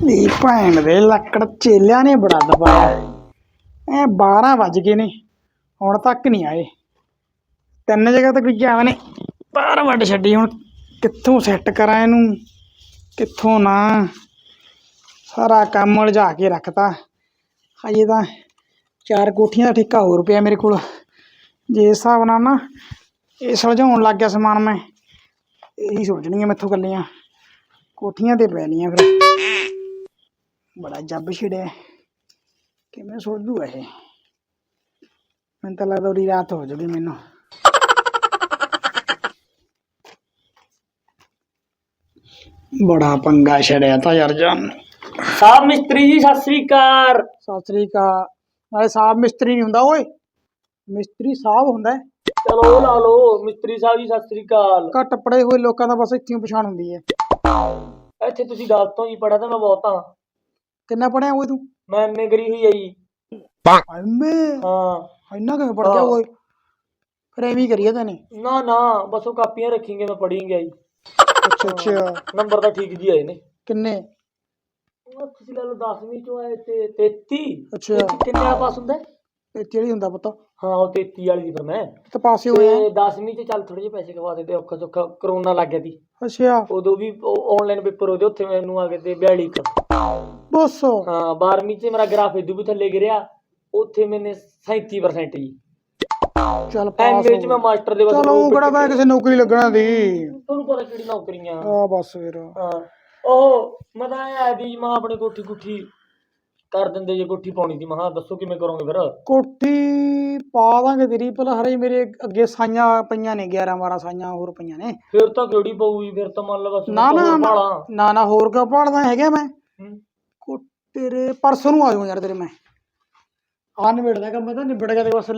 ਨੀ ਭੈਣ ਦੇ ਲੱਕੜ ਚੇਲਿਆਂ ਨੇ ਬੜਾ ਦਬਾਇਆ। ਐ 12 ਵੱਜ ਗਏ ਨੇ, ਹੁਣ ਤੱਕ ਨਹੀਂ ਆਏ। ਤਿੰਨ ਜਗ੍ਹਾ ਤੱਕ ਗਿਆ ਨੇ ਬਾਹਰ ਵੱਢ ਛੱਡੀ ਹੁਣ। ਕਿੱਥੋਂ ਸੈੱਟ ਕਰਾਂ ਇਹਨੂੰ, ਕਿੱਥੋਂ ਨਾ। ਸਾਰਾ ਕੰਮ ਉਲਝਾ ਕੇ ਰੱਖਤਾ। ਹਜੇ ਤਾਂ ਚਾਰ ਕੋਠੀਆਂ ਦਾ ਠੇਕਾ ਹੋਰ ਪਿਆ ਮੇਰੇ ਕੋਲ। ਜੇ ਇਸ ਹਿਸਾਬ ਨਾਲ ਨਾ ਇਹ ਸੁਲਝਾਉਣ ਲੱਗ ਗਿਆ ਸਮਾਨ ਮੈਂ, ਇਹੀ ਸੋਚਣੀਆਂ ਮੈਥੋਂ ਗੱਲੀਆਂ ਕੋਠੀਆਂ ਤੇ ਪੈਣੀਆਂ ਫਿਰ। ਬੜਾ ਜੱਬ ਛਿੜਿਆ ਕਿਵੇਂ ਸੁਲਝੂ ਇਹ। ਮੈਨੂੰ ਤਾਂ ਲੱਗਦਾ ਉਰੀ ਰਾਤ ਹੋ ਜਾਵੇ ਮੈਨੂੰ। ਬੜਾ ਪੰਗਾ ਛੜਿਆ ਤਾਂ ਯਾਰ ਜਾਨ। ਸਾਹਿਬ ਮਿਸਤਰੀ ਜੀ ਸਤਿ ਸ੍ਰੀ ਅਕਾਲ। ਸਤਿ ਸ੍ਰੀ ਅਕਾਲ। ਨਾਲੇ ਸਾਹਿਬ ਮਿਸਤਰੀ ਨਹੀਂ ਹੁੰਦਾ ਓਏ। ਮਿਸਤਰੀ ਸਾਹਿਬ ਹੁੰਦਾ ਹੈ। ਚਲੋ ਉਹ ਲਾ ਲਓ ਮਿਸਤਰੀ ਸਾਹਿਬ ਜੀ ਸਤਿ ਸ੍ਰੀ ਅਕਾਲ। ਘੱਟ ਪੜੇ ਹੋਏ ਲੋਕਾਂ ਦਾ ਬਸ ਇੱਥੇ ਹੀ ਪਛਾਣ ਹੁੰਦੀ ਹੈ। ਇੱਥੇ ਤੁਸੀਂ ਗੱਲ ਤੋਂ ਹੀ ਪੜਾ ਤਾਂ ਮੈਂ ਬਹੁਤ। ਹਾਂ ਕਿੰਨਾ ਪੜਿਆ ਓਏ ਤੂੰ? ਮੈਂ ਐਮਏ ਕਰੀ ਹੋਈ ਹੈ ਜੀ। ਐਮਏ ਹਾਂ। ਇੰਨਾ ਕਿਵੇਂ ਪੜ ਗਿਆ ਹਾਂ। ਓਏ? ਫਿਰ ਐਵੇਂ ਹੀ ਕਰੀਏ ਤੈਨੇ ਨਾ ਨਾ ਬਸ ਉਹ ਕਾਪੀਆਂ ਰੱਖੀਂਗੇ ਮੈਂ ਪੜੀਂ ਗਿਆ ਜੀ। ਅੱਛਾ ਅੱਛਾ। ਨੰਬਰ ਤਾਂ ਠੀਕ ਜੀ ਆਏ ਨੇ ਕਿੰਨੇ? ਉਹ ਤੁਸੀਂ ਲਾ ਲਓ 10ਵੀਂ ਚੋਂ ਆਏ ਤੇ 33 ਅੱਛਾ। ਕਿੰਨੇ ਵਾਲਾ ਪਾਸ ਹੁੰਦਾ? ਹੈ? ਇਹ ਕਿਹੜੀ ਹੁੰਦਾ ਪੁੱਤ। ਹਾਂ ਉਹ 33 ਵਾਲੀ ਦੀ ਫਿਰ ਮੈਂ। ਤੇ ਪਾਸੇ ਹੋਏ ਤੇ ਆ 10ਵੀਂ ਚ ਚੱਲ ਥੋੜੇ ਜਿਹੇ ਪੈਸੇ ਕਵਾ ਦਿੱਤੇ ਔਖਾ ਸੌਖਾ ਕਰੋਨਾ ਲੱਗ ਗਿਆ ਸੀ। ਅੱਛਾ। ਉਦੋਂ ਵੀ ਆਨਲਾਈਨ ਪੇਪਰ ਉਹਦੇ ਉੱਥੇ ਮੈਨੂੰ ਆ ਗਏ ਤੇ 42 ਕ ਬਸ। ਹਾਂ 12ਵੀਂ ਚ ਮੇਰਾ ਗ੍ਰਾਫ ਇਦੋਂ ਵੀ ਥੱਲੇ ਗਿਰਿਆ ਉੱਥੇ ਮੈਨੇ 37% ਜੀ। ਚੱਲ ਪਾਸ ਐਮਏ ਚ ਮੈਂ ਮਾਸਟਰ ਦੇ ਚਲੋ ਉਹ ਕਿਹੜਾ ਤਾਂ ਕਿਸੇ ਨੌਕਰੀ ਲੱਗਣਾ ਦੀ। ਤੁਹਾਨੂੰ ਪਤਾ ਕਿਹੜੀ ਨੌਕਰੀਆਂ। ਆ ਬਸ ਫਿਰ। ਹਾਂ ਉਹ ਮੈਂ ਤਾਂ ਆਇਆ ਵੀ ਮਾਂ ਆਪਣੀ ਕੋਠੀ ਕੁੱਠੀ ਕਰ ਦਿੰਦੇ ਜੇ ਕੋਠੀ ਪਾਉਣੀ ਦੀ। ਮਹਾ ਦੱਸੋ ਕਿਵੇਂ ਕਰੋਗੇ ਫਿਰ? ਕੋਠੀ ਪਾ ਦਾਂਗੇ ਤੇਰੀ ਭਲਾ ਹਰੇ ਮੇਰੇ ਅੱਗੇ ਸਾਈਆਂ ਪਈਆਂ ਨੇ 11 12 ਸਾਈਆਂ ਹੋਰ ਪਈਆਂ ਨੇ। ਫਿਰ ਤਾਂ ਕਿਹੜੀ ਪਊਗੀ? ਫਿਰ ਤਾਂ ਮੰਨ ਲਾ ਬਸ ਨਾ ਨਾ ਨਾ ਨਾ ਨਾ ਹੋਰ ਕਾ ਪੜਦਾ ਹੈਗਾ ਮੈਂ। ਕੋ ਤੇਰੇ ਪਰਸੋਂ ਨੂੰ ਆ ਜਾਊਂ ਯਾਰ ਤੇਰੇ ਮੈਂ। ਆ ਨਿਬੜਦਾ ਕੰਮ ਤਾਂ ਨਿਬੜ ਗਿਆ ਤੇ ਬਸ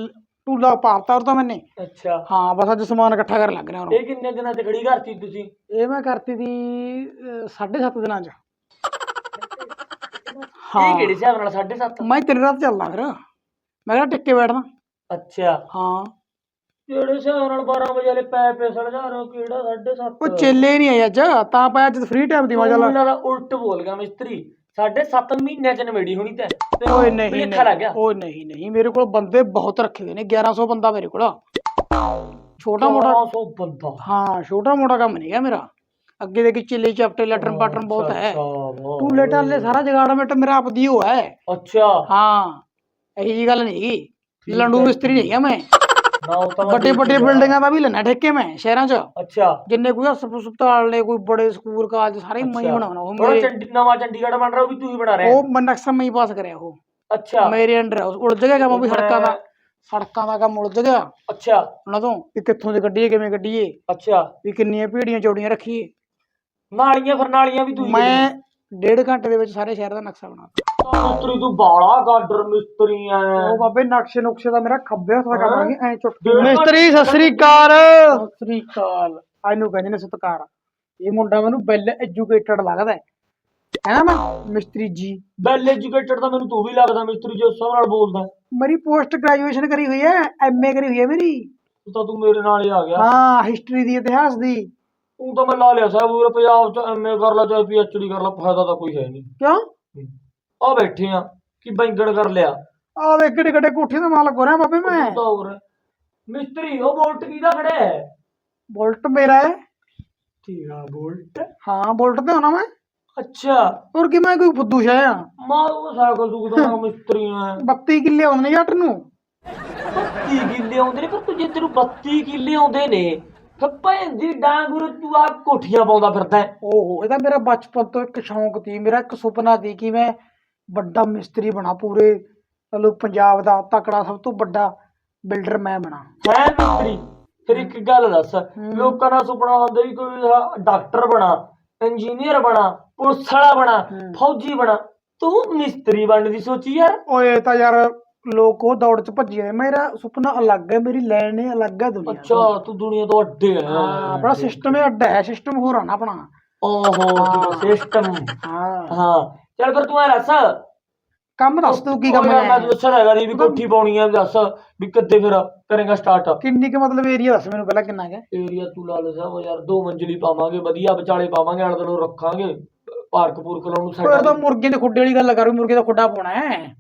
ਟੂਲਾ ਪਾਤਾ ਉਹ ਤਾਂ ਮੈਨੇ। ਅੱਛਾ। ਹਾਂ ਬਸ ਅੱਜ ਸਮਾਨ ਇਕੱਠਾ ਕਰਨ ਲੱਗ ਰਿਹਾ ਹੁਣ। ਇਹ ਕਿੰਨੇ ਦਿਨਾਂ ਚ ਖੜੀ ਕਰਤੀ ਤੁਸੀਂ? ਇਹ ਮੈਂ ਕਰਤੀ ਦੀ 7.5 ਦਿਨਾਂ ਚ। ਇਹ ਕਿਹੜੇ ਹਿਸਾਬ ਨਾਲ 7.5 ਮੈਂ ਤੇਰੇ ਰਾਤ ਚੱਲਦਾ ਫਿਰ। ਮੈਂ ਕਿਹਾ ਟਿੱਕੇ ਬੈਠਣਾ। ਅੱਛਾ। ਹਾਂ। ਕਿਹੜੇ ਹਿਸਾਬ ਨਾਲ 12 ਵਜੇ ਵਾਲੇ ਪੈ ਪੈ ਸੜ ਜਾ ਰਹੇ ਕਿਹੜਾ 7.5 ਉਹ ਚੇਲੇ ਨਹੀਂ ਆਏ ਅੱਜ ਤਾਂ ਪਾਇਆ ਅੱਜ ਫ੍ਰੀ ਟਾਈਮ ਦੀ ਮਜ਼ਾ ਲਾ ਉਹਨਾਂ ਦਾ ਉਲਟ ਬੋਲ ਗਿਆ ਮਿਸਤਰੀ। ਸਾਢੇ 7 ਮਹੀਨਿਆਂ ਚ ਨਵੇੜੀ ਹੋਣੀ ਤੇ। ਓਏ ਨਹੀਂ ਓਏ ਨਹੀਂ ਨਹੀਂ ਮੇਰੇ ਕੋਲ ਬੰਦੇ ਬਹੁਤ ਰੱਖੇ ਹੋਏ ਨੇ 1100 ਬੰਦਾ ਮੇਰੇ ਕੋਲ। ਛੋਟਾ ਮੋਟਾ 400 ਬੰਦਾ। ਹਾਂ ਛੋਟਾ ਮੋਟਾ ਕੰਮ ਨਹੀਂ ਹੈ ਮੇਰਾ। ਅੱਗੇ ਦੇ ਕਿ ਚਿੱਲੇ ਚਪਟੇ ਲੈਟਰਨ ਪਾਟਰਨ ਬਹੁਤ ਹੈ। ਵਾਹ। ਟੂਲੇ ਟਾਲੇ ਸਾਰਾ ਜਗਾੜਾ ਮਿੱਟ ਮੇਰਾ ਆਪਦੀ ਹੋ ਹੈ। ਅੱਛਾ। ਹਾਂ ਇਹੀ ਜੀ ਗੱਲ ਨਹੀਂ ਹੈਗੀ। ਲੰਡੂ ਮਿਸਤਰੀ ਨਹੀਂ ਹੈ ਮੈਂ। ਤਾਂ ਵੱਡੇ ਦੇਖ ਵੱਡੇ। ਬਿਲਡਿੰਗਾਂ ਦਾ ਵੀ ਲੈਣਾ ਠੇਕੇ ਮੈਂ ਸ਼ਹਿਰਾਂ 'ਚ। ਅੱਛਾ। ਜਿੰਨੇ ਕੋਈ ਹਸਪ- ਹਸਪਤਾਲ ਨੇ ਕੋਈ ਬੜੇ ਸਕੂਲ ਕਾਲਜ ਸਾਰੇ ਮੈਂ ਹੀ। ਬਣਾਉਣਾ ਉਹ ਮੇਰੇ ਨਵਾਂ ਚੰਡੀਗੜ੍ਹ ਬਣ ਰਿਹਾ ਉਹ ਵੀ ਤੂੰ ਹੀ ਬਣਾ ਰਿਹਾ। ਉਹ ਮੈਂ ਨਕਸ਼ਾ ਮੈਂ ਹੀ ਪਾਸ ਕਰਿਆ ਉਹ। ਅੱਛਾ। ਮੇਰੇ ਅੰਡਰ ਉਲਝ ਗਿਆ ਕੰਮ ਵੀ ਸੜਕਾਂ ਦਾ। ਸੜਕਾਂ ਦਾ ਕੰਮ ਉਲਝ ਗਿਆ। ਅੱਛਾ। ਉਹਨਾਂ ਤੋਂ ਵੀ ਕਿੱਥੋਂ ਦੇ ਕੱਢੀਏ ਕਿਵੇਂ ਕੱਢੀਏ। ਅੱਛਾ। ਵੀ ਕਿੰਨੀਆਂ ਭੀੜੀਆਂ ਚੌੜੀਆਂ ਰੱਖੀਏ। ਨਾਲੀਆਂ ਫਿਰ ਨਾਲੀਆਂ ਵੀ ਤੂੰ ਹੀ ਮੈਂ ਡੇਢ ਘੰਟੇ ਦੇ ਵਿੱਚ ਸਾਰੇ ਸ਼ਹਿਰ ਦਾ ਨਕਸ਼ਾ ਬਣਾਤਾ ਮਿਸਤਰੀ ਤੂੰ ਬਾਲਾ ਗਾਡਰ ਮਿਸਤਰੀ ਐ। ਉਹ ਬਾਬੇ ਨਕਸ਼ੇ ਨੁਕਸ਼ੇ ਦਾ ਮੇਰਾ ਖੱਬੇ ਹੱਥ ਦਾ ਕੰਮ? ਨਹੀਂ ਐ ਘੰਟੇ- ਮਿਸਤਰੀ ਸਤਿ ਸ੍ਰੀ ਅਕਾਲ। ਸਤਿ ਸ੍ਰੀ ਅਕਾਲ। ਇਹਨੂੰ ਕਹਿੰਦੇ ਨੇ ਸਤਕਾਰ। ਇਹ ਮੁੰਡਾ ਮੈਨੂੰ ਵੈਲ ਐਜੂਕੇਟਡ ਲੱਗਦਾ ਹੈ। ਹੈ ਨਾ ਮੈਂ? ਮਿਸਤਰੀ ਜੀ। ਵੈਲ ਐਜੂਕੇਟਡ ਤਾਂ ਮੈਨੂੰ ਤੂੰ ਵੀ ਲੱਗਦਾ ਮਿਸਤਰੀ ਜੋ ਸਭ ਨਾਲ ਬੋਲਦਾ ਮੇਰੀ ਪੋਸਟ ਗ੍ਰੈਜੂਏਸ਼ਨ ਕਰੀ ਹੋਈ ਹੈ ਐਮਏ ਕਰੀ ਹੋਈ ਹੈ ਮੇਰੀ। ਤੂੰ ਤਾਂ ਤੂੰ ਮੇਰੇ ਨਾਲ ਹੀ ਆ ਗਿਆ। ਹਾਂ ਹਿਸਟਰੀ ਦੀ ਇਤਿਹਾਸ ਦੀ। ਤੂੰ ਤਾਂ ਮੈਂ ਲਾ ਲਿਆ ਸਾਹਿਬ ਪੂਰੇ ਪੰਜਾਬ ਚ ਐਮਏ ਕਰ ਲਾ ਚਾਹੇ ਪੀਐਚਡੀ ਕਰ ਲਾ ਫਾਇਦਾ ਤਾਂ ਕੋਈ ਹੈ ਨਹੀਂ। ਕਿਉਂ? ਆ ਬੈਠੇ ਆ ਕਿ ਬੈਂਗਣ ਕਰ ਲਿਆ। ਆ ਵੇ ਕਿਹੜੇ ਕਿਹੜੇ ਕੋਠੇ ਦਾ ਮਾਲਕ ਹੋ ਰਿਹਾ ਬਾਬੇ ਮੈਂ? ਤੂੰ ਤਾਂ ਹੋਰ ਮਿਸਤਰੀ ਉਹ ਬੋਲਟ ਕਿਹਦਾ ਖੜਾ ਹੈ? ਬੁਲਟ ਮੇਰਾ ਹੈ। ਤੇਰਾ ਬੋਲਟ? ਹਾਂ ਬੁਲਟ ਤੇ ਹੋਣਾ ਮੈਂ। ਅੱਛਾ। ਹੋਰ ਕੀ ਮੈਂ ਕੋਈ ਫੁੱਦੂ ਸ਼ਾਹ ਆ। ਮਾਂ ਉਹ ਸਾਈਕਲ ਸੁਕਦਾ ਨਾ ਮਿਸਤਰੀ ਆ 32 ਕਿੱਲੇ ਆਉਂਦੇ ਨੇ ਜੱਟ ਨੂੰ? 32 ਕਿੱਲੇ ਆਉਂਦੇ ਨੇ ਪਰ ਤੂੰ ਜੇ ਤੈਨੂੰ 32 ਕਿੱਲੇ ਆਉਂਦੇ ਨੇ। ਭੈਣ ਦੀ ਡਾਂਗੁਰ ਤੂੰ ਆ ਕੋਠੀਆਂ ਪਾਉਂਦਾ ਫਿਰਦਾ ਹੈ। ਓਹੋ ਇਹ ਤਾਂ ਮੇਰਾ ਬਚਪਨ ਤੋਂ ਇੱਕ ਸ਼ੌਂਕ ਸੀ। ਮੇਰਾ ਇੱਕ ਸੁਪਨਾ ਸੀ ਕਿ ਮੈਂ ਵੱਡਾ ਮਿਸਤਰੀ ਬਣਾ ਪੂਰੇ ਮਤਲਬ ਪੰਜਾਬ ਦਾ ਤਕੜਾ ਸਭ ਤੋਂ ਵੱਡਾ ਬਿਲਡਰ ਮੈਂ ਬਣਾ। ਹੈ ਮਿਸਤਰੀ ਫਿਰ ਇੱਕ ਗੱਲ ਦੱਸ ਲੋਕਾਂ ਦਾ ਸੁਪਨਾ ਹੁੰਦਾ ਵੀ ਕੋਈ ਆਹ ਡਾਕਟਰ ਬਣਾ ਇੰਜੀਨੀਅਰ ਬਣਾ ਪੁਲਿਸ ਵਾਲਾ ਬਣਾ ਹੂੰ। ਫੌਜੀ ਬਣਾ। ਤੂੰ ਮਿਸਤਰੀ ਬਣਨ ਦੀ ਸੋਚੀ ਯਾਰ। ਓਏ ਇਹ ਤਾਂ ਯਾਰ ਲੋਕ ਉਹ ਦੌੜ ਚ ਭੱਜੇ ਨੇ। ਮੇਰਾ ਸੁਪਨਾ ਅਲੱਗ ਹੈ ਮੇਰੀ ਲਾਈਨ ਹੀ ਅਲੱਗ ਹੈ ਦੁਨੀਆ। ਅੱਛਾ ਤੂੰ। ਦੁਨੀਆ ਤੋਂ ਅੱਡੇ ਹੈ ਹਾਂ ਆਪਣਾ ਸਿਸਟਮ ਹੀ ਅੱਡ ਹੈ ਸਿਸਟਮ ਹੋਰ ਆ ਨਾ ਆਪਣਾ। ਓਹੋ ਸਿਸਟਮ ਹਾਂ। ਹਾਂ। ਚੱਲ ਫਿਰ ਤੂੰ ਐ ਦੱਸ। ਕੰਮ ਦੱਸ ਤੂੰ ਕੀ ਕੰਮ ਯਾਰ ਮੈਂ ਹੈ। ਦੱਸਣ ਹੈਗਾ ਨਹੀਂ ਵੀ ਕੋਠੀ ਪਾਉਣੀ ਹੈ ਵੀ ਦੱਸ ਵੀ ਕਿੱਦੇ ਫਿਰ ਕਰੇਗਾ ਸਟਾਰਟ ਕਿੰਨੀ ਕੁ ਮਤਲਬ ਏਰੀਆ ਦੱਸ ਮੈਨੂੰ ਪਹਿਲਾਂ ਕਿੰਨਾ ਹੈ? ਏਰੀਆ ਤੂੰ ਲਾ ਲੈ ਸਾਹਿਬ ਯਾਰ ਦੋ ਮੰਜ਼ਲੀ ਪਾਵਾਂਗੇ ਵਧੀਆ ਵਿਚਾਲੇ ਪਾਵਾਂਗੇ ਆਲੇ ਦੁਆਲੇ ਰੱਖਾਂਗੇ ਪਾਰਕ ਪੂਰਕ ਲਾਉਣ ਨੂੰ ਉਹ ਤਾਂ ਮੁਰਗੇ ਦੇ ਖੁੱਡੇ ਵਾਲੀ ਗੱਲ ਕਰੂ ਮੁਰਗੇ ਦਾ ਖੁੱਡਾ ਪਾਉਣਾ ਹੈ।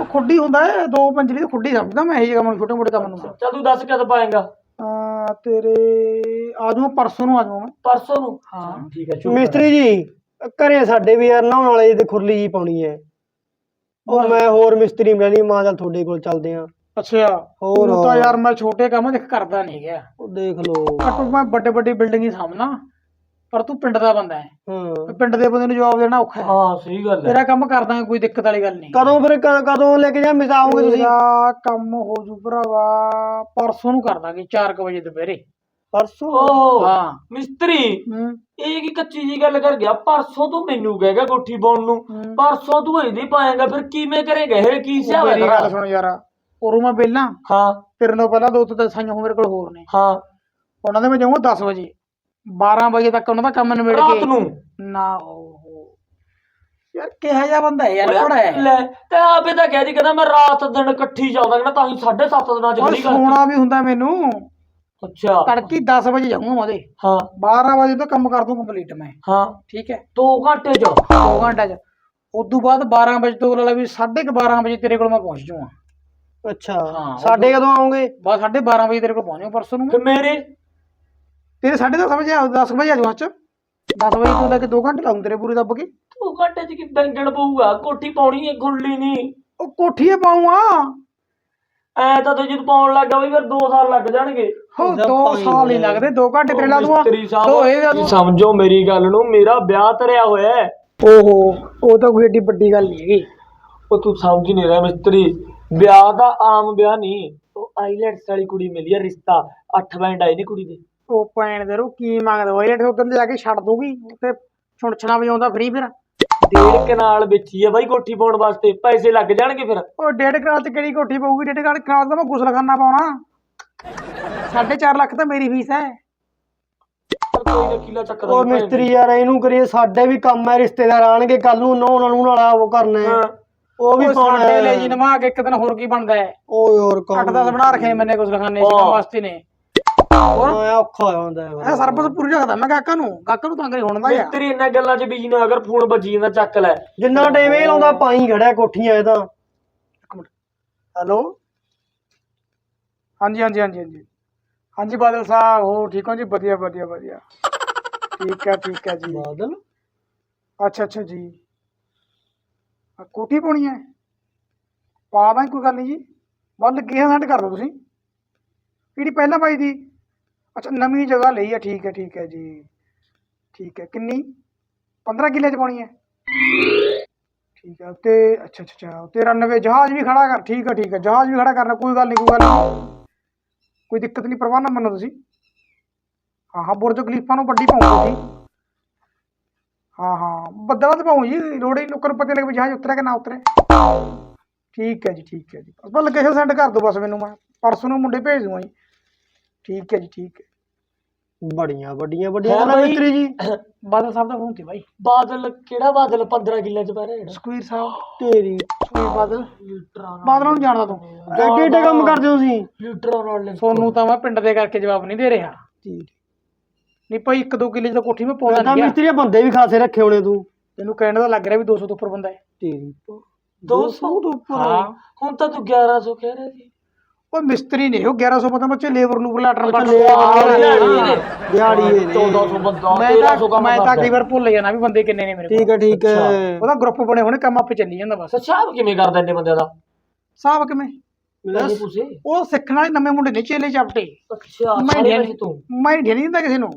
ਉਹ ਖੁੱਡੀ ਹੁੰਦਾ ਹੈ ਦੋ ਪੰਜਰੀ ਦੀ ਖੁੱਡੀ ਸਮਝਦਾ ਮੈਂ ਇਹ ਕੰਮ ਨੂੰ ਛੋਟੇ ਮੋਟੇ ਕੰਮ ਨੂੰ। ਚੱਲ ਤੂੰ ਦੱਸ ਕਦ ਪਾਏਗਾ? ਆ ਤੇਰੇ ਆ ਜਾਊਂ ਪਰਸੋਂ ਨੂੰ ਆ ਜਾਊਂ ਮੈਂ। ਪਰਸੋਂ ਨੂੰ? ਹਾਂ। ਠੀਕ ਹੈ ਮਿਸਤਰੀ ਜੀ ਘਰੇ ਸਾਡੇ ਵੀ ਯਾਰ ਨਹਾਉਣ ਵਾਲੇ ਦੀ ਖੁਰਲੀ ਜੀ ਪਾਉਣੀ ਹੈ। ਉਹ ਮੈਂ ਹੋਰ ਮਿਸਤਰੀ ਮਿਲਿਆ ਨਹੀਂ ਮਾਂ ਚੱਲ ਤੁਹਾਡੇ ਕੋਲ ਚੱਲਦੇ ਆ ਅੱਛਾ ਹੋਰ। ਤਾਂ ਯਾਰ ਮੈਂ ਛੋਟੇ ਕੰਮ ਦੇਖ ਕਰਦਾ ਨਹੀਂ ਗਿਆ ਉਹ ਦੇਖ ਲਓ। ਪਰ ਮੈਂ ਵੱਡੇ ਵੱਡੀ ਬਿਲਡਿੰਗ ਹੀ ਸਾਹਮਣਾ ਪਰ ਤੂੰ ਪਿੰਡ ਦਾ ਬੰਦਾ ਹੈ। ਹਾਂ। ਪਿੰਡ ਦੇ ਬੰਦੇ ਨੂੰ ਜਵਾਬ ਦੇਣਾ ਔਖਾ ਹੈ। ਹਾਂ ਸਹੀ ਗੱਲ ਹੈ। ਤੇਰਾ ਕੰਮ ਕਰਦਾ ਕੋਈ ਦਿੱਕਤ ਵਾਲੀ ਗੱਲ ਨਹੀਂ। ਕਦੋਂ ਫਿਰ ਕ- ਕਦੋਂ ਲੈ ਕੇ ਜਾ ਮਿਸਾਓਗੇ ਤੁਸੀਂ? ਤੇਰਾ ਕੰਮ ਹੋ ਜੂ ਭਰਾਵਾ ਪਰਸੋਂ ਨੂੰ ਕਰ ਦਾਂਗੇ 4 ਵਜੇ ਦੁਪਹਿਰੇ। ਪਰਸੋਂ? ਓ ਹਾਂ। ਮਿਸਤਰੀ ਹੂੰ। ਇਹ ਕੀ ਕੱਚੀ ਜੀ ਗੱਲ ਕਰ ਗਿਆ? ਪਰਸੋਂ ਤੂੰ ਮੈਨੂੰ ਕਹੇਗਾ ਕੋਠੀ ਪਾਉਣ ਨੂੰ। ਹੂੰ। ਪਰਸੋਂ ਤੂੰ ਇਹਦੀ ਪਾਏਗਾ ਫਿਰ ਕਿਵੇਂ ਕਰੇਗਾ? ਇਹ ਕੀ ਹਿਸਾਬ ਮੇਰੀ ਹੈ ਗੱਲ ਤੇਰਾ ਸੁਣ ਯਾਰ। ਉਰੋਂ ਮੈਂ ਪਹਿਲਾਂ ਹਾਂ। ਤੇਰੇ ਤੋਂ ਪਹਿਲਾਂ ਦੋ ਤੋਂ ਤਿੰਨ ਸਾਈਆਂ ਮੇਰੇ ਕੋਲ ਹੋਰ ਨੇ। ਹਾਂ। ਉਹਨਾਂ ਦੇ ਮੈਂ ਜਾਊਂਗਾ 10 ਵਜੇ। 12 ਵਜੇ ਤੱਕ ਉਹਨਾਂ ਦਾ ਕੰਮ ਨਿਬੇੜ ਰਾਤ ਕੇ। ਨੂੰ? ਨਾ ਓਹੋ। ਯਾਰ ਕਿਹਾ ਜਿਹਾ ਬੰਦਾ ਹੈ ਯਾਰ ਬੜਾ ਹੈ। ਲੈ ਤੇ ਆਪੇ ਤਾਂ ਕਹਿ ਦੀ ਕਹਿੰਦਾ ਮੈਂ ਰਾਤ ਦਿਨ ਇਕੱਠੀ ਚੱਲਦਾ ਕਹਿੰਦਾ ਤਾਂ ਹੀ 7:30 ਦਿਨਾਂ ਚ ਉਹ ਖੜੀ ਕਰਤੀ ਸੋਣਾ ਵੀ ਹੁੰਦਾ ਮੈਨੂੰ। ਅੱਛਾ। ਤੜਕੀ 10 ਵਜੇ ਜਾਊਂਗਾ ਉਹਦੇ। ਹਾਂ। 12 ਵਜੇ ਤੋਂ ਕੰਮ ਕਰ ਦੂੰ ਕੰਪਲੀਟ ਮੈਂ। ਹਾਂ। ਠੀਕ ਹੈ? 2 ਘੰਟੇ ਚ। 2 ਘੰਟੇ ਚ। ਉਦੋਂ ਬਾਅਦ 12 ਵਜੇ ਤੋਂ ਲਾ ਵੀ 12:30 ਵਜੇ ਤੇਰੇ ਕੋਲ ਮੈਂ ਪਹੁੰਚ ਜਾਊਂਗਾ। ਅੱਛਾ। ਹਾਂ, ਸਾਡੇ ਕਦੋਂ ਆਉਂਗੇ? ਬਸ 12:30 ਵਜੇ ਤੇਰੇ ਕੋਲ ਪਹੁੰਚ ਜਾਊਂ ਪਰਸੋਂ ਨੂੰ ਤੇ ਮੇਰੇ ਤੇਰੇ 10:30 ਵਜੇ ਆ 10 ਵਜੇ ਆ ਅੱਜ 10 ਵਜੇ ਤੋਂ ਲੈ ਕੇ 2 ਘੰਟੇ ਲਾਉਂ ਤੇਰੇ ਪੂਰੇ ਦੱਬ ਕੇ। 2 ਘੰਟੇ ਚ ਕੀ ਬੈਂਗਣ ਪਊਗਾ? ਕੋਠੀ ਪਾਉਣੀ ਹੈ ਖੁੱਲੀ ਨਹੀਂ। ਉਹ ਕੋਠੀਏ ਪਾਉਂਗਾ ਐ ਤਾਂ ਤੂੰ ਜਦ ਪਾਉਣ ਲੱਗਾ ਵੀ ਫਿਰ 2 ਸਾਲ ਲੱਗ ਜਾਣਗੇ। ਹੋ ਉਹਦਾ 2 ਪਾਈ ਸਾਲ ਹੀ ਲੱਗਦੇ 2 ਘੰਟੇ ਤੇਰੇ ਲਾ ਦੂੰਗਾ ਮਿਸਤਰੀ ਦੋ ਇਹ ਲਾ ਸਮਝੋ ਮੇਰੀ ਗੱਲ ਨੂੰ ਮੇਰਾ ਵਿਆਹ ਧਰਿਆ ਹੋਇਆ ਹੈ। ਓਹੋ ਉਹ ਤਾਂ ਕੋਈ ਏਡੀ ਵੱਡੀ ਗੱਲ ਨਹੀਂ ਹੈਗੀ। ਉਹ ਤੂੰ ਸਮਝ ਨਹੀਂ ਰਿਹਾ ਮਿਸਤਰੀ ਵਿਆਹ ਦਾ ਆਮ ਵਿਆਹ ਨਹੀਂ। ਉਹ ਆਈਲੈਟਸ ਵਾਲੀ ਕੁੜੀ ਮਿਲੀ ਆ ਰਿਸ਼ਤਾ। 8 ਬੈਂਡ ਆਏ ਨੇ ਕੁੜੀ ਦੇ। ਉਹ ਪੈਣ ਦੇ ਰੂ ਕੀ ਮੰਗਦਾ? ਉਹ ਜਿਹੜੇ ਉਧਰ ਜਾ ਕੇ ਛੱਡ ਦੂਗੀ ਉੱਥੇ ਛੁਣਛਣਾ ਵਜਾਉਂਦਾ ਫਰੀ ਫਿਰ। ਡੇਢ ਕਨਾਲ ਵੇਚੀ ਆ ਬਾਈ ਕੋਠੀ ਪਾਉਣ ਵਾਸਤੇ ਪੈਸੇ ਲੱਗ ਜਾਣਗੇ ਫਿਰ। ਉਹ ਡੇਢ ਕਨਾਲ ਚ ਕਿਹੜੀ ਕੋਠੀ ਪਊਗੀ? ਡੇਢ ਕਨਾਲ ਕਨਾਲ ਤਾਂ ਮੈਂ ਗੁਸਲਖਾਨਾ ਪਾਉਣਾ। 4.5 ਲੱਖ ਤਾਂ ਮੇਰੀ ਫੀਸ ਹੈ। ਪਰ ਕੋਈ ਨਾ ਕਿਲਾ ਉਹ ਮਿਸਤਰੀ ਯਾਰ ਇਹਨੂੰ ਕਰੀਏ ਸਾਡੇ ਵੀ ਕੰਮ ਹੈ ਰਿਸ਼ਤੇਦਾਰ ਆਣਗੇ ਕੱਲ ਨੂੰ ਨਹਾਉਣ ਨੂੰ ਵਾਲਾ ਉਹ ਕਰਨਾ ਹੈ। ਉਹ ਵੀ ਉਹ ਪਾਉਣਾ ਸਾਡੇ ਲਈ ਜੀ ਕੇ ਇੱਕ ਦਿਨ ਹੋਰ ਕੀ ਬਣਦਾ ਹੈ? ਓਏ ਹੋਰ ਕੰਮ 8-10 ਬਣਾ ਰੱਖੇ ਨੇ ਮੈਨੇ ਚ ਹਾਂ। ਕੰਮ ਵਾਸਤੇ ਨੇ। ਆਇਆ ਔਖਾ ਹੋਇਆ ਹੁੰਦਾ ਹੈ ਇਹ ਸਰਬਸ ਪੂਰੀ ਰੱਖਦਾ ਮੈਂ ਕਾਕਾ ਨੂੰ ਕਾਕਾ ਨੂੰ ਤਾਂ ਕਰੀ ਹੁਣ ਦਾ ਯਾਰ ਮਿਸਤਰੀ ਇਹਨਾਂ ਗੱਲਾਂ 'ਚ ਬੀਜੀ ਨਾ ਅਗਰ ਫੋਨ ਵੱਜੀ ਜਾਂਦਾ ਚੱਕ ਲੈ। ਜਿੰਨਾ ਟਾਈਮ ਇਹ ਲਾਉਂਦਾ ਪਾਈ ਖੜਿਆ ਕੋਠੀਆਂ ਇਹਦਾ ਹੈਲੋ? ਹਾਂਜੀ ਹਾਂਜੀ ਹਾਂਜੀ ਹਾਂਜੀ। ਹਾਂਜੀ ਬਾਦਲ ਸਾਹਿਬ ਹੋ ਠੀਕ ਹੋ ਜੀ? ਵਧੀਆ ਵਧੀਆ ਵਧੀਆ। ਠੀਕ ਹੈ ਠੀਕ ਹੈ ਜੀ। ਬਾਦਲ? ਅੱਛਾ ਅੱਛਾ ਜੀ। ਆ ਕੋਠੀ ਪਾਉਣੀ ਹੈ? ਪਾ ਦਾਂ ਕੋਈ ਗੱਲ ਨਹੀਂ ਜੀ। ਵੱਲ ਕਿਹਾ ਸੈਂਡ ਕਰ ਦਿਓ ਤੁਸੀਂ? ਕਿਹੜੀ ਪਹਿਲਾਂ ਪਾਈ ਦੀ? ਅੱਛਾ, ਨਵੀਂ ਜਗ੍ਹਾ ਲਈ ਹੈ ਠੀਕ ਹੈ ਠੀਕ ਹੈ ਜੀ। ਠੀਕ ਹੈ, ਕਿੰਨੀ? 15 ਕਿੱਲੇ ਚ ਪਾਉਣੀ ਹੈ? ਠੀਕ ਹੈ, ਤੇ ਅੱਛਾ ਅੱਛਾ ਤੇ 93 ਜਹਾਜ਼ ਵੀ ਖੜਾ ਕਰ, ਠੀਕ ਹੈ ਠੀਕ ਹੈ, ਜਹਾਜ਼ ਵੀ ਖੜਾ ਕਰਨਾ, ਕੋਈ ਗੱਲ ਨਹੀਂ, ਕੋਈ ਗੱਲ ਨਹੀਂ। ਕੋਈ ਦਿੱਕਤ ਨਹੀਂ, ਪਰਵਾਹ ਨਾ ਮੰਨੋ ਤੁਸੀਂ। ਹਾਂ ਹਾਂ, ਬੁਰਜ ਖਲੀਫਾ ਨੂੰ ਵੱਡੀ ਪਾਉਂਗੇ ਤੁਸੀਂ ਹਾਂ ਹਾਂ, ਬੱਦਲਾਂ ਤੇ ਪਾਉਂ ਜੀ ਲੋੜੇ ਲੋਕਾਂ ਨੂੰ ਪਤਾ ਲੱਗੇ ਵੀ ਜਹਾਜ਼ ਉਤਰਿਆ ਕਿ ਨਾ ਉਤਰੇ। ਠੀਕ ਹੈ ਜੀ, ਠੀਕ ਹੈ ਜੀ। ਬਸ ਲੋਕੇਸ਼ਨ ਸੈਂਡ ਕਰ ਦਿਓ ਬਸ ਮੈਨੂੰ, ਮੈਂ ਪਰਸੋਂ ਨੂੰ ਮੁੰਡੇ ਭੇਜ ਦੂੰਗਾ ਜੀ। ਠੀਕ ਹੈ ਜੀ ਠੀਕ ਹੈ। ਬੜੀਆਂ ਵੱਡੀਆਂ ਵੱਡੀਆਂ ਹੈ ਗੱਲਾਂ ਬਾਈ। ਮਿਸਤਰੀ ਜੀ। ਬਾਦਲ ਸਾਹਿਬ ਦਾ ਫੋਨ ਤੇ ਬਾਈ। ਬਾਦਲ ਕਿਹੜਾ ਬਾਦਲ? 15 ਕਿੱਲੇ 'ਚ ਪੈ ਰਿਹਾ ਸੁਖਵੀਰ ਸਾਹਿਬ ਤੇਰੀ ਸੁਖਵੀਰ ਬਾਦਲ। ਬਾਦਲਾਂ ਨੂੰ ਜਾਣਦਾ ਤੂੰ। ਐਡੇ ਐਡੇ ਕੰਮ ਕਰਦੇ ਹੋ ਤੁਸੀਂ। ਲੀਟਰਾਂ ਨਾਲ ਲੈ ਸੋਨੂੰ ਤਾਂ ਮੈਂ ਪਿੰਡ ਦੇ ਕਰਕੇ ਜਵਾਬ ਨਹੀਂ ਦੇ ਰਿਹਾ। ਠੀਕ। ਨਹੀਂ ਭਾਈ ਇੱਕ ਦੋ ਕਿੱਲੇ ਦੀ ਤਾਂ ਕੋਠੀ ਮੈਂ ਪਾਉਂਦਾ ਤਾਂ ਨਹੀਂ ਗਿਆ ਮਿਸਤਰੀ ਬੰਦੇ ਵੀ ਖਾਸੇ ਰੱਖੇ ਹੋਣੇ ਤੂੰ। ਤੈਨੂੰ ਕਹਿਣ ਦਾ ਲੱਗ ਰਿਹਾ ਵੀ 200 ਤੋਂ ਉੱਪਰ ਬੰਦਾ ਹੈ। ਤੇਰੀ 200 ਤੋਂ ਉੱਪਰ ਹਾਂ। ਹੁਣ ਤਾਂ ਤੂੰ 1100 ਕਹਿ ਰਿਹਾ ਸੀ। ਉਹ ਮਿਸਤਰੀ ਨੇ ਉਹ 1100 ਬੰਦਾ ਬੱਚੇ ਲੇਬਰ ਨੂੰ ਬਲਾਟਰ ਬਟ ਦਿਹਾੜੀ ਇਹ ਨੇ 1400 ਬੰਦਾ ਮੈਂ 1300 ਤਾਂ ਮੈਂ ਤਾਂ ਕਈ ਵਾਰ ਭੁੱਲ ਜਾਣਾ ਵੀ ਬੰਦੇ ਕਿੰਨੇ ਨੇ ਮੇਰੇ ਕੋਲ ਠੀਕ ਹੈ ਠੀਕ ਹੈ। ਉਹਦਾ ਗਰੁੱਪ ਬਣੇ ਹੋਣੇ ਕੰਮ ਆਪੇ ਚੱਲੀ ਜਾਂਦਾ ਬਸ। ਸੱਚਾ ਕਿਵੇਂ ਕਰਦਾ ਇੰਨੇ ਬੰਦਿਆਂ ਦਾ? ਸਾਹਬ ਕਿਵੇਂ? ਉਹ ਸਿੱਖਣ ਵਾਲੇ ਨਵੇਂ ਮੁੰਡੇ ਨੇ ਚੇਲੇ ਚਾਪਟੇ। ਅੱਛਾ ਮੈਂ ਨਹੀਂ ਤੂੰ। ਮੈਂ ਢੇਰੀ ਦਿੰਦਾ ਕਿਸੇ ਨੂੰ।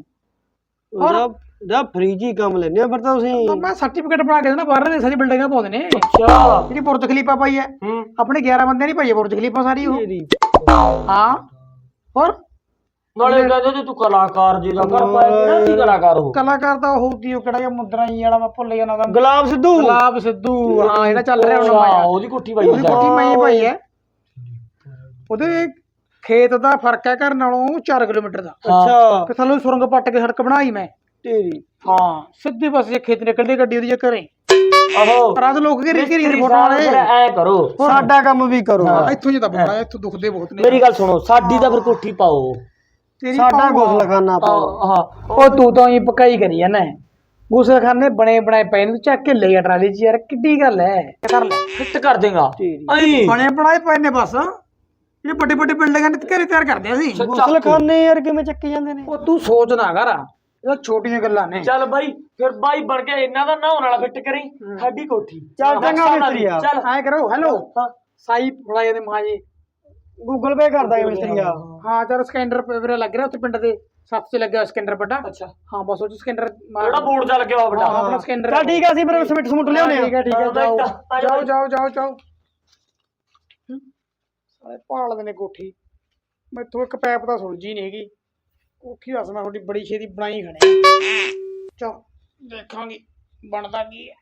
ਉਹਦਾ ਦਾ ਫ੍ਰੀਜੀ ਕੰਮ ਲੈਨੇ ਆ ਫਿਰ ਤਾਂ ਤੁਸੀਂ। ਮੈਂ ਸਰਟੀਫਿਕੇਟ ਬਣਾ ਕੇ ਦੇਣਾ ਬਾਹਰ ਦੇ ਸਾਰੀ ਬਿਲਡਿੰਗਾਂ ਪਾਉਂਦੇ ਨੇ। ਅੱਛਾ। ਜਿਹੜੀ ਬੁਰਜ ਖਲੀਫਾ ਪਾਈ ਹੈ। ਆਪਣੇ 11 ਬੰਦੇ ਨਹੀਂ ਪਾਈ ਬੁਰਜ ਖਲੀਫਾ ਸਾਰੀ ਉਹ। ਹਾਂ? ਹੋਰ? ਨਾਲੇ ਕਹਿੰਦੇ ਜੇ ਤੂੰ ਕਲਾਕਾਰ ਜੀ ਦਾ ਕਰ ਪਾਇਆ ਕਿਹੜਾ ਸੀ ਕਲਾਕਾਰ ਉਹ? ਕਲਾਕਾਰ ਤਾਂ ਉਹ ਕਿਹੜਾ ਜਿਹਾ ਮੁੰਦਰਾ ਹੀ ਵਾਲਾ ਮੈਂ ਭੁੱਲ ਜਾਣਾ ਉਹਦਾ। ਗੁਲਾਬ ਸਿੱਧੂ? ਗੁਲਾਬ ਸਿੱਧੂ ਹਾਂ ਜਿਹੜਾ ਚੱਲ ਰਿਹਾ ਹੁਣ ਮਾਇਆ। ਉਹਦੀ ਕੋਠੀ ਪਾਈ ਉਹਦੀ ਕੋਠੀ ਮੈਂ ਹੀ ਪਾਈ ਹੈ। ਉਹਦੇ ਖੇਤ ਦਾ ਫ਼ਰਕ ਹੈ ਘਰ ਨਾਲੋਂ 4 ਕਿਲੋਮੀਟਰ ਦਾ। ਅੱਛਾ। ਤੇ ਥੱਲੋਂ ਸੁਰੰਗ ਪੱਟ ਕੇ ਸੜਕ ਬਣਾਈ ਮੈਂ। ਤੇਰੀ। ਹਾਂ ਸਿੱਧੇ ਪਾਸੇ ਖੇਤ ਨਿਕਲਦੀ ਗੱਡੀ ਉਹਦੀ ਜੇ ਘਰੇ। ਆਹੋ। ਰਾਤ ਲੋਕ ਘੇਰੀ ਘੇਰੀ ਫੋਟੋ ਸਾਹਿਬ ਵਾਲੇ। ਐ ਕਰੋ। ਸਾਡਾ ਕੰਮ ਵੀ ਕਰੋ। ਇੱਥੋਂ ਜੇ ਤਾਂ ਬੜਾ ਇੱਥੋਂ ਦੁਖਦੇ ਬਹੁਤ ਨੇ। ਮੇਰੀ ਗੱਲ ਸੁਣੋ ਸਾਡੀ ਤਾਂ ਫਿਰ ਕੋਠੀ ਪਾਓ। ਤੇਰੀ ਸਾਡਾ ਲਗਾਨਾ ਪਾਓ। ਹਾਂ ਉਹ ਤੂੰ ਤਾਂ ਹੀ ਪਕਾਈ ਕਰੀ ਜਾਂਦਾ ਗੁਸਲਖਾਨੇ ਬਣੇ ਬਣਾਏ ਪਏ ਨੇ ਚੱਕ ਕੇ ਲੈ ਟਰਾਲੀ 'ਚ ਯਾਰ ਕਿੱਡੀ ਗੱਲ ਐ ਕਰ ਲੈ ਫਿੱਟ ਕਰ ਦੇਗਾ। ਅਈ ਬਣੇ ਬਣਾਏ ਪਏ ਨੇ ਬਸ। ਇਹ ਵੱਡੇ ਵੱਡੇ ਬਿਲਡਿੰਗਾਂ ਨੇ ਘਰੇ ਤਿਆਰ ਕਰਦੇ ਸੀ ਗੁਸਲਖਾਨੇ ਯਾਰ ਕਿਵੇਂ ਚੱਕੇ ਜਾਂਦੇ ਨੇ? ਉਹ ਤੂੰ ਸੋਚ ਨਾ ਕਰ। ਇਹ ਛੋਟੀਆਂ ਗੱਲਾਂ ਨੇ। ਚੱਲ ਬਾਈ ਫਿਰ ਬਾਈ ਬਣ ਕੇ ਇਹਨਾਂ ਦਾ ਨਹਾਉਣ ਵਾਲਾ ਫਿੱਟ ਕਰੀ ਸਾਡੀ ਕੋਠੀ। ਚੱਲ ਚੰਗਾ ਮਿਸਤਰੀ ਆ। ਚੱਲ। ਐ ਕਰੋ ਹੈਲੋ ਸਾਈ ਫੜਾ ਜਾਂਦੇ ਮਾਂ ਜੀ। ਗੂਗਲ ਪੇ ਕਰਦਾ ਹੈ ਮਿਸਤਰੀਆ ਹਾਂ ਚਲ ਸਕੈਨਰ ਵੀਰੇ ਲੱਗ ਰਿਹਾ ਉੱਥੇ ਪਿੰਡ ਦੇ। ਸੱਤ 'ਚ ਲੱਗਿਆ ਸਕੈਨਰ ਵੱਡਾ। ਅੱਛਾ। ਹਾਂ ਬਸ ਉਹ 'ਚ ਸਕੈਨਰ ਮਾਰ ਜਿਹੜਾ ਬੋਰਡ ਚੱਲ ਗਿਆ ਹਾਂ, ਵੱਡਾ। ਆਪਣਾ ਸਕੈਨਰ ਚੱਲ ਠੀਕ ਆ ਅਸੀਂ ਫਿਰ ਸਮਿਟ ਸਮੁੱਟ ਲਿਆਉਣੇ ਠੀਕ ਆ ਠੀਕ ਹਾਂ, ਜਾਓ। ਤਾਂ- ਤਾਂ- ਜਾਓ ਜਾਓ ਜਾਓ ਜਾਓ। ਸਾਲੇ ਭਾਲਦੇ ਨੇ ਕੋਠੀ। ਮੈਥੋਂ ਇੱਕ ਪੈਪ ਤਾਂ ਸੁਲਝੀ ਨਹੀਂ ਹੈਗੀ। ਕੋਠੀ ਦੱਸ ਮੈਂ ਤੁਹਾਡੀ ਬੜੀ ਛੇਤੀ ਬਣਾਈ ਖੜੇ। ਚਲ। ਦੇਖਾਂਗੇ ਬਣਦਾ ਕੀ ਹੈ।